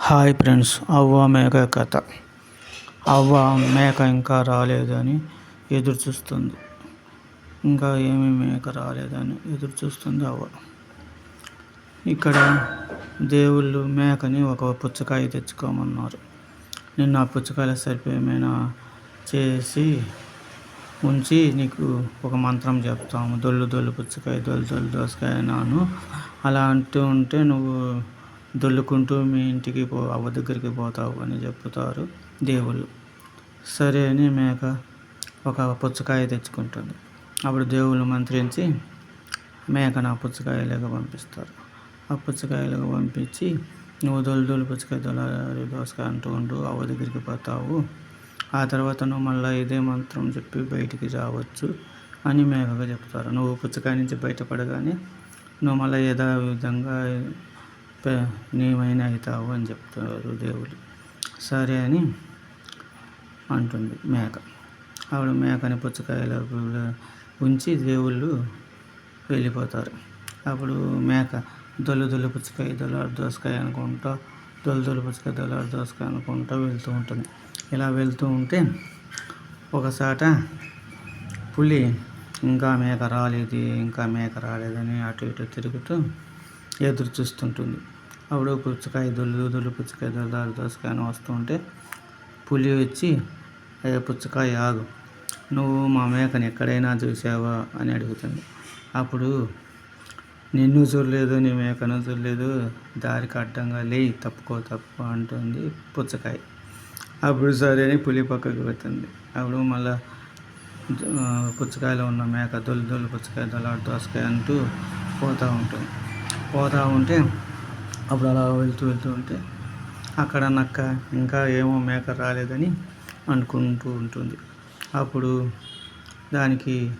Hi friends అవ్వ మేక కథ. అవ్వ మేక ఇంకా రాలేదని ఎదురు చూస్తుంది ఇంకా ఏమీ మేక రాలేదని ఎదురు చూస్తుంది అవ్వ. ఇక్కడ దేవుళ్ళు మేకని ఒక పుచ్చకాయ తెచ్చుకోమన్నారు. నిన్న ఆ పుచ్చకాయల సరిపోయేమైనా చేసి ఉంచి నీకు ఒక మంత్రం చెప్తాము. దొల్లు దొల్లు పుచ్చకాయ దొల్లు దొల్లు దోసకాయ నాను. అలా అంటూ ఉంటే నువ్వు దొల్లుకుంటూ మీ ఇంటికి పో అవ్వ దగ్గరికి పోతావు అని చెప్తారు దేవుళ్ళు. సరే అని మేక ఒక పుచ్చకాయ తెచ్చుకుంటుంది. అప్పుడు దేవుళ్ళు మంత్రించి మేకను ఆ పుచ్చకాయలుగా పంపిస్తారు. ఆ పుచ్చకాయలుగా పంపించి నువ్వు దొల్లు దొల్లు పుచ్చకాయ దొలారి దోసకాయ అంటూ ఉంటూ అవ్వ దగ్గరికి పోతావు. ఆ తర్వాత నువ్వు మళ్ళీ ఇదే మంత్రం చెప్పి బయటికి రావచ్చు అని మేకగా చెప్తారు. నువ్వు పుచ్చకాయ నుంచి బయటపడగానే నువ్వు మళ్ళీ ఏదో నీవైనా అవుతావు అని చెప్తారు దేవుడు. సరే అని అంటుంది మేక. ఆవిడ మేకని పుచ్చకాయల ఉంచి దేవుళ్ళు వెళ్ళిపోతారు. అప్పుడు మేక దొల్లు దొల్లు పుచ్చకాయ దొల్లాడు దోసకాయ అనుకుంటా దొల్లు దొల్లు పుచ్చకాయ దొల్లాడు దోసకాయ అనుకుంటా వెళ్తూ ఉంటుంది. ఇలా వెళ్తూ ఉంటే ఒకసాట పులి ఇంకా మేక రాలేదు ఇంకా మేక రాలేదని అటు ఇటు తిరుగుతూ ఎదురు చూస్తుంటుంది. అప్పుడు పుచ్చకాయ దొల్లు దొల్లు పుచ్చకాయ దొల్లారు దోసకాయ అని వస్తూ ఉంటే పులి వచ్చి అయ్యా పుచ్చకాయ ఆగు. నువ్వు మా మేకని ఎక్కడైనా చూసావా? అని అడుగుతుంది. అప్పుడు నిన్ను చూడలేదు నీ మేకను చూడలేదు. దారికి అడ్డంగా లేయి తప్పుకో తప్పు అంటుంది పుచ్చకాయ. అప్పుడు సరే అని పులి పక్కకు పెడుతుంది అప్పుడు మళ్ళా పుచ్చకాయలో ఉన్న మేక దొల్లు దొల్లు పుచ్చకాయ దొల్లాడు దోసకాయ అంటూ పోతూ ఉంటుంది. పోతూ ఉంటే అప్పుడు అలా వెళ్తూ వెళ్తూ ఉంటే అక్కడ నక్క ఇంకా ఏమో మేక రాలేదని అనుకుంటూ ఉంటుంది. అప్పుడు దానికి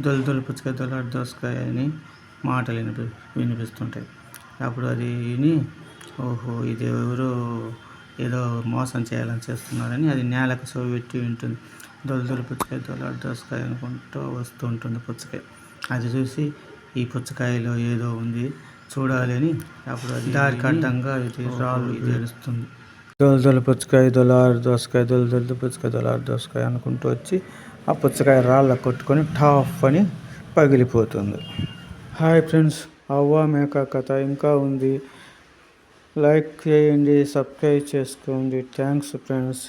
దొలి దొలి పుచ్చకాయ దొలాడు దోసకాయ అని మాటలు వినిపి వినిపిస్తుంటాయి. అప్పుడు అది విని ఓహో ఇది ఎవరో ఏదో మోసం చేయాలని చేస్తున్నారని అది నేలకు పెట్టి వింటుంది దొలి దొలి పుచ్చకాయ దొలాడు దోసకాయ అనుకుంటూ వస్తూ ఉంటుంది పుచ్చకాయ. అది చూసి ఈ పుచ్చకాయలో ఏదో ఉంది చూడాలి అని అప్పుడు అది దారికి అడ్డంగా ఇది రాళ్ళు తెలుస్తుంది. దొల దొల పుచ్చకాయ దొలారు దోసకాయ దొల దొల పుచ్చకాయ దొలారు దోసకాయ అనుకుంటూ వచ్చి ఆ పుచ్చకాయ రాళ్ళ కొట్టుకొని టాఫ్ అని పగిలిపోతుంది. హాయ్ ఫ్రెండ్స్ అవ్వ మేక కథ ఇంకా ఉంది. లైక్ చేయండి సబ్స్క్రైబ్ చేసుకోండి. Thanks friends.